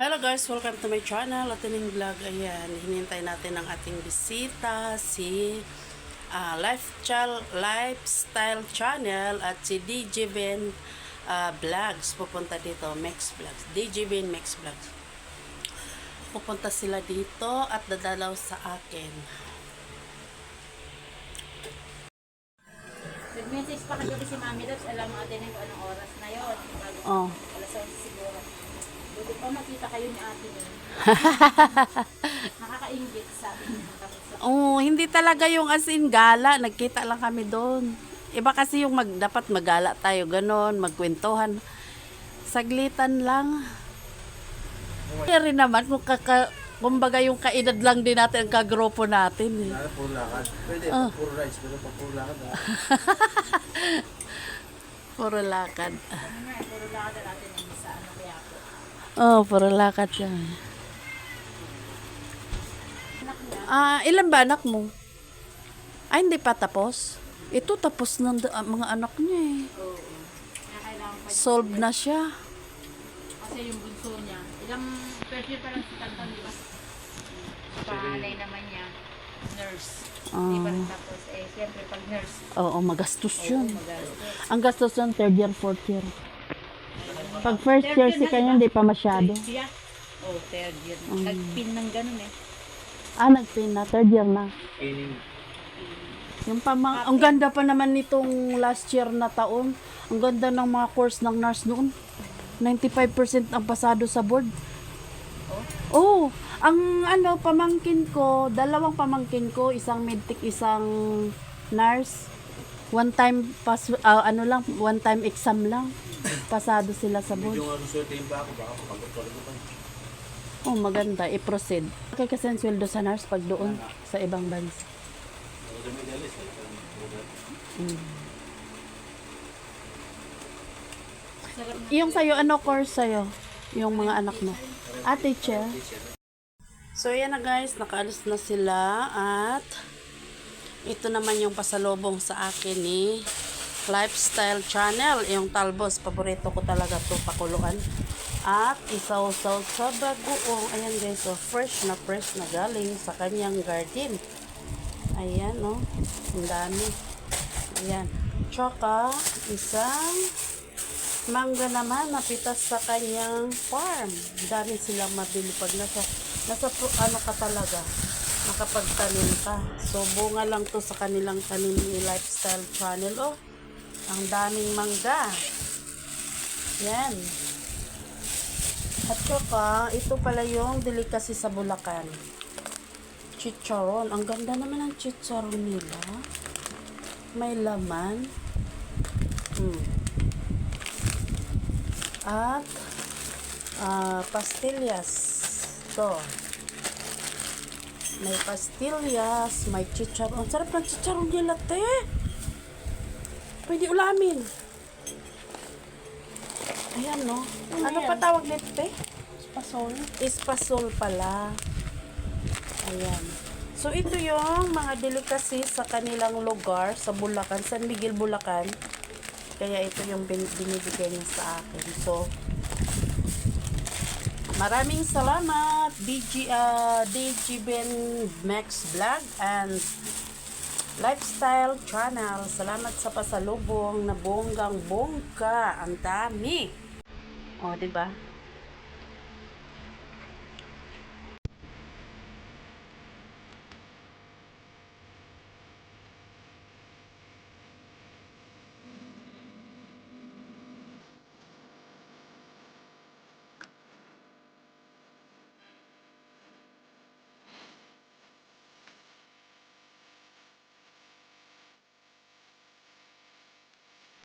Hello guys, welcome to my channel. Ating vlog, ayan, hinintay natin ang ating bisita, si ah, Lifestyle, Lifestyle Channel at si DJ Ben ah, Vlogs. Pupunta dito, Max Vlogs. DJ Ben Max Vlogs. Pupunta sila dito at dadalaw sa akin. Nag-message pa kagabi si Mami Labs, alam mo natin kung anong oras na yun. Bago Oh. alas 11 siguro. Buti pa makita kayo ni ate niya. Nakakaingit sabi niya. Tapos, Oh, hindi talaga yung as in gala. Nagkita lang kami doon. Iba kasi yung mag, dapat magala tayo ganon, magkwentuhan. Saglitan lang. Kaya rin naman, kung kaka, kumbaga yung kaedad lang din natin ang kagrupo natin. Eh. Puro lakad. Pwede, Ah. puro rice, pero puro lakad? Puro lakad. ano nga, eh, puro lakad na natin yung sa ano kaya po. Oh, puro lakad yan. Ah, ilan ba anak mo? Ay, hindi pa tapos. Ito tapos ng da- mga anak niya eh. pa Solved na siya. Kasi yung bunso niya, ilang first year pa lang si Tantan, di ba? Panganay naman niya, nurse. Di ba rin tapos, eh, siyempre pag nurse, Oo, magastos yun. magastos. Ang gastos yun, third year, fourth year. Pag first year si kanya, hindi pa masyado. Siya? Oh, third year. Nagpin ng ganun eh. Ah, nagpin na, third year na. Yung pamang, ang ganda pa naman nitong last year na taon. Ang ganda ng mga course ng nurse noon. 95% ang pasado sa board. Oh, ang ano, pamangkin ko, dalawang pamangkin ko, isang medtech, isang nurse. One time, pas, ah, ano lang, one time exam lang. Pasado sila sa board. Ano, swerte yung ba ako, baka kapag-utol ko pa. Oh, maganda. I-proceed. Kaya kasi ang sweldo sa nurse pag doon sa ibang bansa. Na. Yung sa'yo, ano course sa'yo? Yung mga anak mo? Ah, teacher. So, yan na guys. Nakaalis na sila. At ito naman yung pasalubong sa akin ni Lifestyle Channel. Yung talbos. Paborito ko talaga to pakuluan. At isaw-saw sa bagoong. Ayan guys. So, fresh na fresh na galing sa kanyang garden. Ayan, no? Ang dami. Ayan. Tsaka, isang mangga naman napitas sa kanyang farm. Dami silang mabili pag nasa, nasa ano ka talaga, nakapagtanim ka. So, bunga lang to sa kanilang tanim ni Lifestyle Channel. Oh, ang daming mangga. Yan. At saka, ito pala yung delicacy sa Bulacan. Chicharon. Ang ganda naman ng chicharon nila. May laman. Hmm. At ah, pastillas. To. May pastillas, may chicharon. Ang sarap ng chicharon nila, te. Pwede ulamin. Ayan, no? Ano pa tawag nito, te? Espasol. Espasol pala. Ayan. So, ito yung mga delicacy sa kanilang lugar sa Bulacan, San Miguel, Bulacan. Kaya ito yung bin- binibigay niya sa akin. So, maraming salamat DG, uh, DG Ben Max Vlog and Lifestyle Channel. Salamat sa pasalubong na bonggang bongga. Ang dami. O, di ba?